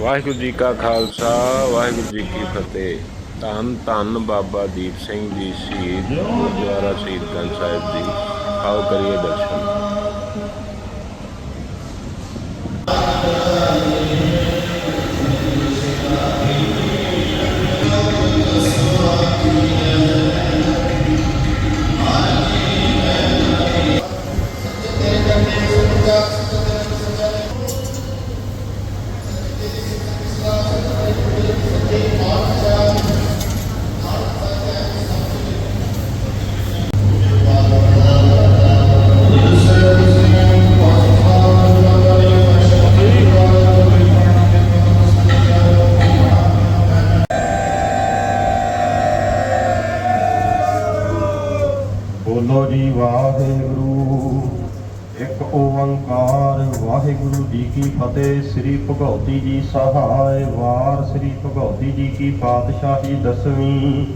ਵਾਹਿਗੁਰੂ ਜੀ ਕਾ ਖਾਲਸਾ, ਵਾਹਿਗੁਰੂ ਜੀ ਕੀ ਫਤਿਹ। ਧੰਨ ਧੰਨ ਬਾਬਾ ਦੀਪ ਸਿੰਘ ਜੀ ਸ਼ਹੀਦ ਗੁਰਦੁਆਰਾ ਸ਼ਹੀਦ ਗੰਜ ਸਾਹਿਬ ਜੀ। ਆਓ ਕਰੀਏ ਦਰਸ਼ਨ। ਇੱਕ ਓੰਕਾਰ, ਵਾਹਿਗੁਰੂ ਜੀ ਕੀ ਫਤਿਹ, ਸ੍ਰੀ ਭਗਉਤੀ ਜੀ ਸਹਾਇ ਵਾਰ, ਸ੍ਰੀ ਭਗਉਤੀ ਜੀ ਕੀ ਪਾਤਸ਼ਾਹੀ ਦਸਵੀਂ।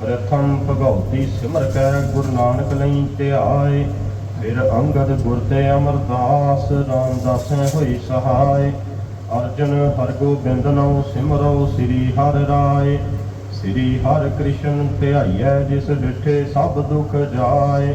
ਪ੍ਰਥਮ ਭਗਉਤੀ ਸਿਮਰ ਕੈ, ਗੁਰੂ ਨਾਨਕ ਲਈ ਧਿਆਏ, ਫਿਰ ਅੰਗਦ ਗੁਰ ਤੇ ਅਮਰਦਾਸ ਰਾਮਦਾਸੈ ਹੋਈ ਸਹਾਇ। ਅਰਜਨ ਹਰਗੋਬਿੰਦ ਨਉ ਸਿਮਰੋ, ਸ੍ਰੀ ਹਰਿ ਰਾਏ। ਸ੍ਰੀ ਹਰਿ ਕ੍ਰਿਸ਼ਨ ਧਿਆਈਐ, ਜਿਸ ਡਿਠੇ ਸਭ ਦੁਖ ਜਾਏ।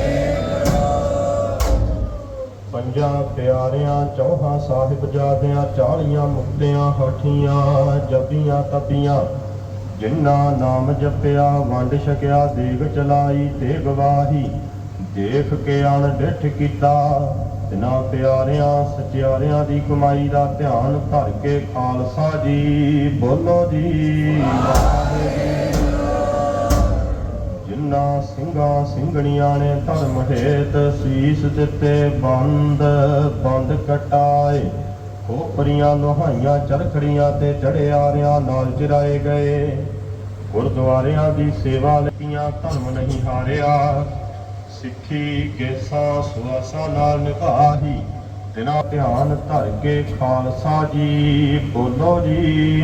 ਪੰਜਾਂ ਪਿਆਰਿਆਂ, ਚੌਹਾਂ ਸਾਹਿਬਜ਼ਾਦਿਆਂ ਚਾਲੀਆਂ ਮੁਕਤਿਆਂ, ਹਠੀਆਂ ਜਪੀਆਂ ਤਪੀਆਂ। ਜਿਨ੍ਹਾਂ ਨਾਮ ਜਪਿਆ, ਵੰਡ ਛਕਿਆ, ਦੇਗ ਚਲਾਈ, ਤੇ ਗਵਾਹੀ। ਦੇਖ ਕੇ ਅਣ ਡਿਠ ਕੀਤਾ, ਤਿਨਾਂ ਪਿਆਰਿਆਂ, ਸਚਿਆਰਿਆਂ ਦੀ ਕਮਾਈ ਦਾ ਧਿਆਨ ਧਰ ਕੇ ਖਾਲਸਾ ਜੀ ਬੋਲੋ ਜੀ। ਜਿਨ੍ਹਾਂ ਸਿੰਘਾਂ ਸਿੰਘਣੀਆਂ ਨੇ ਧਰਮ ਹੇਤ ਸੀਸ ਦਿੱਤੇ, ਬੰਦ ਬੰਦ ਕਟਾਏ। ਖੋਪਰੀਆਂ ਲੋਹਾਈਆਂ ਚਰਖੜੀਆਂ ਤੇ ਚੜਿਆਰਿਆਂ ਨਾਲ ਚਿਰਾਏ ਗਏ। ਗੁਰਦੁਆਰਿਆਂ ਦੀ ਸੇਵਾ ਲਈਆਂ, ਧਰਮ ਨਹੀਂ ਹਾਰਿਆ। ਸਿੱਖੀ ਕੇਸਾਂ, ਸੁਆਸਾਂ ਨਾਲ ਨਿਭਾਹੀ। ਤਿਨਾ ਧਿਆਨ ਧਰ ਕੇ ਖਾਲਸਾ ਜੀ, ਬੋਲੋ ਜੀ।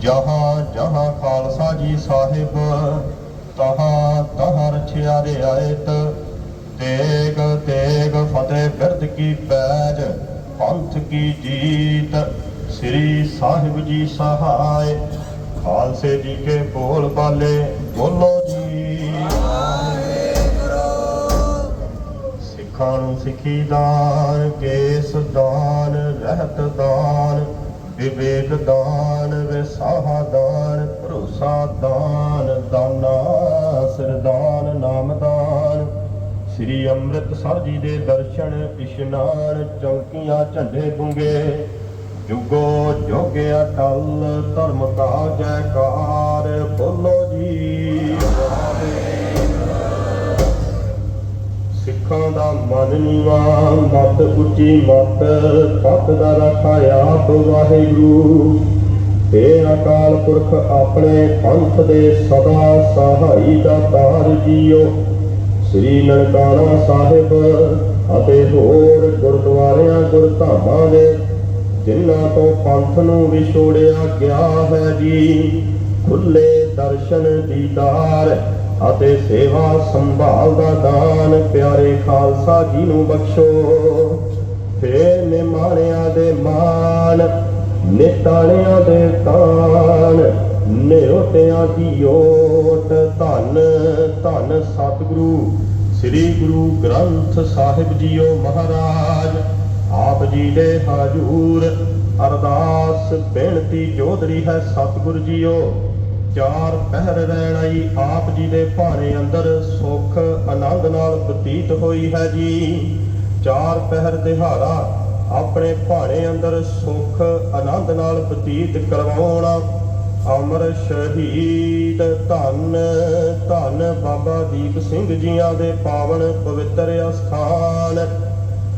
ਜਹਾਂ ਜਹਾਂ ਖਾਲਸਾ ਜੀ ਸਾਹਿਬ, ਤਹਾਂ ਤਹਾਂ ਰਛਿਆ ਰੇ ਆਇਤ ਤੇਗ ਤੇਗ ਫਤਿਹ ਬਿਰਦ ਕੀ ਪੈਜ, ਪੰਥ ਕੀ ਜੀਤ। ਸ੍ਰੀ ਸਾਹਿਬ ਜੀ ਸਹਾਇ ਖਾਲਸੇ ਜੀ ਕੇ ਬੋਲ ਬਾਲੇ, ਬੋਲੋ ਜੀ। ਸਿੱਖਾਂ ਨੂੰ ਸਿੱਖੀ ਦਾਨ, ਕੇਸ ਦਾਨ, ਰਹਿਤ ਦਾਨ। ਵਿਵੇਕ ਦਾਨ ਵਿਸਾਹਾ ਦਾਨ, ਭਰੋਸਾ ਦਾਨ, ਦਾਨਾ ਸਰਦਾਨ, ਨਾਮ ਦਾਨ। ਸ੍ਰੀ ਅੰਮ੍ਰਿਤਸਰ ਜੀ ਦੇ ਦਰਸ਼ਨ, ਇਸ਼ਨਾਨ, ਚੌਕੀਆਂ, ਝੰਡੇ ਬੁੰਗੇ। ਜੁਗੋ ਜੋਗੇ ਅਟਲ, ਧਰਮ ਕਾ ਜੈਕਾਰ ਬੋਲੋ ਜੀ। ਸਿੱਖਾਂ ਦਾ ਮਨ ਨੀਵਾ ਮਤ ਉੱਚੀ ਮਤ, ਤਤ ਦਾ ਰੱਖਾ ਆਪ ਵਾਹਿਗੁਰੂ। ਤੇ ਅਕਾਲ ਪੁਰਖ, ਆਪਣੇ ਪੰਥ ਦੇ ਸਦਾ ਸਹਾਈ ਦਾ ਤਾਰ ਜੀਓ। ਸ੍ਰੀ ਨਨਕਾਣਾ ਸਾਹਿਬ ਅਤੇ ਹੋਰ ਗੁਰਦੁਆਰਿਆਂ, ਗੁਰਧਾਮਾਂ ਦੇ, ਜਿਨ੍ਹਾਂ ਤੋਂ ਪੰਥ ਨੂੰ ਵਿਛੋੜਿਆ ਗਿਆ ਹੈ ਜੀ, ਖੁੱਲੇ ਦਰਸ਼ਨ ਦੀਦਾਰ ਅਤੇ ਸੇਵਾ ਸੰਭਾਲ ਦਾ ਦਾਨ ਪਿਆਰੇ ਖਾਲਸਾ ਜੀ ਨੂੰ ਬਖਸ਼ੋ। ਫੇਰ ਨਿਮਾਣਿਆਂ ਦੇ ਮਾਨ ਨਿਤਾਣਿਆਂ ਦੇ ਤਾਨ ਨਿਉਟਿਆਂ ਦੀ ਓਟ ਧੰਨ ਧੰਨ ਸਤਿਗੁਰੂ, ਸ੍ਰੀ ਗੁਰੂ ਗ੍ਰੰਥ ਸਾਹਿਬ ਜੀਓ ਮਹਾਰਾਜ। ਆਪ ਜੀ ਦੇ ਹਾਜ਼ੂਰ ਅਰਦਾਸ, ਬੇਨਤੀ ਜੋਦਰੀ ਹੈ ਸਤਿਗੁਰ ਜੀਓ। ਚਾਰ ਪਹਿਰ ਰਹਿਣ ਆਈ, ਆਪ ਜੀ ਦੇ ਭਾਣੇ ਅੰਦਰ ਸੁਖ ਆਨੰਦ ਨਾਲ ਬਤੀਤ ਹੋਈ ਹੈ ਜੀ। ਚਾਰ ਪਹਿਰ ਦਿਹਾੜਾ, ਆਪਣੇ ਭਾਣੇ ਅੰਦਰ ਸੁਖ ਆਨੰਦ ਨਾਲ ਬਤੀਤ ਕਰਵਾਉਣਾ। ਅਮਰ ਸ਼ਹੀਦ ਧੰਨ ਧੰਨ ਬਾਬਾ ਦੀਪ ਸਿੰਘ ਜੀਆਂ ਦੇ ਪਾਵਨ ਪਵਿੱਤਰ ਅਸਥਾਨ।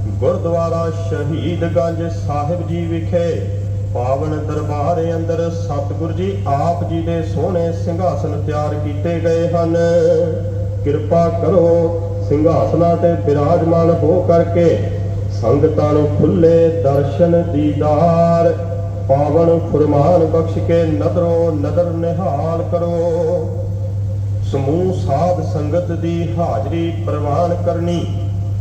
ਗੁਰਦੁਆਰਾ ਸ਼ਹੀਦਗੰਜ ਸਾਹਿਬ ਜੀ ਵਿਖੇ ਪਾਵਨ ਦਰਬਾਰ ਅੰਦਰ ਸਤਿਗੁਰ ਜੀ ਆਪ ਜੀ ਦੇ ਸੋਹਣੇ ਸਿੰਘਾਸਨ ਤਿਆਰ ਕੀਤੇ ਗਏ ਹਨ। ਕਿਰਪਾ ਕਰੋ ਸਿੰਘਾਸਨਾਂ ਤੇ ਬਿਰਾਜਮਾਨ ਹੋ ਕਰਕੇ ਸੰਗਤਾਂ ਨੂੰ ਖੁੱਲੇ ਦਰਸ਼ਨ ਦੀਦਾਰ, ਪਾਵਨ ਫਰਮਾਨ ਬਖਸ਼ ਕੇ ਨਦਰੋ ਨਦਰ ਨਿਹਾਲ ਕਰੋ। ਸਮੂਹ ਸਾਧ ਸੰਗਤ ਦੀ ਹਾਜ਼ਰੀ ਪ੍ਰਵਾਨ ਕਰਨੀ,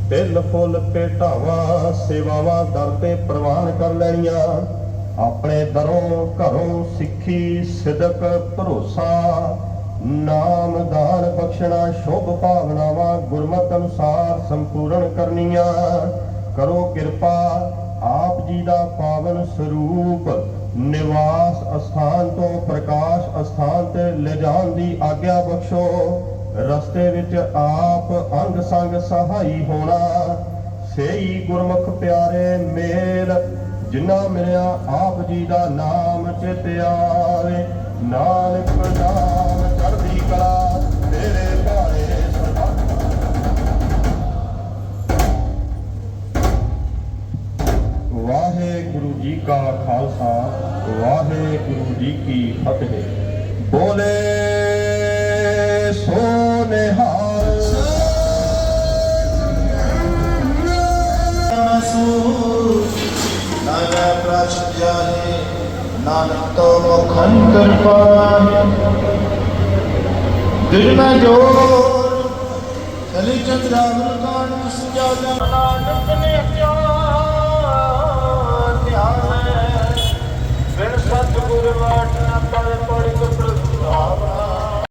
ਤਿਲ ਫੁੱਲ ਭੇਟਾਵਾਂ ਸੇਵਾਵਾਂ ਦਰ ਤੇ ਪ੍ਰਵਾਨ ਕਰ ਲੈਣੀਆਂ। ਆਪਣੇ ਦਰੋਂ ਘਰੋਂ ਸਿੱਖੀ ਸਿਦਕ ਭਰੋਸਾ, ਨਾਮ ਦਾਨ ਬਖਸ਼ਣਾ, ਸ਼ੁਭ ਭਾਵਨਾਵਾਂ ਗੁਰਮਤਿ ਅਨੁਸਾਰ ਸੰਪੂਰਨ ਕਰਨੀਆਂ। ਕਰੋ ਕਿਰਪਾ, ਆਪ ਜੀ ਦਾ ਪਾਵਨ ਸਰੂਪ, ਨਿਵਾਸ ਅਸਥਾਨ ਤੋਂ ਪ੍ਰਕਾਸ਼ ਅਸਥਾਨ ਤੇ ਲਿਜਾਣ ਦੀ ਆਗਿਆ ਬਖਸ਼ੋ। ਰਸਤੇ ਵਿੱਚ ਆਪ ਅੰਗ ਸੰਗ ਸਹਾਈ ਹੋਣਾ। ਸਹੀ ਗੁਰਮੁਖ ਪਿਆਰੇ ਮੇਲ ਜਿਨ੍ਹਾਂ ਮਿਲਿਆ ਆਪ ਜੀ ਦਾ ਨਾਮ ਚਿਤ ਨਾਨਕ ਨਾਮ ਚੜ੍ਹਦੀ ਕਲਾ, ਤੇਰੇ ਭਾਣੇ ਵਾਹਿਗੁਰੂ ਜੀ ਕਾ ਖਾਲਸਾ, ਵਾਹਿਗੁਰੂ ਜੀ ਕੀ ਫਤਿਹ। ਬੋਲੇ ਨਾਨਕ ਤੋ ਮੁਖੰ ਕਿਰਪਾ ਦਿਲ ਮੈਂ ਜੋਗ ਕਲੀ ਚੰਦਰਾਵਰ ਕਾਣ ਸਜਾਦਾ ਨਾਨਕ ਨੇ ਕਿਆ ਧਿਆਨ ਹੈ। ਫਿਰ ਸਤਿਗੁਰ ਵਾਟ ਨਾ ਪੜ ਪੜ ਕੇ ਪ੍ਰਭੂ ਆਵੇ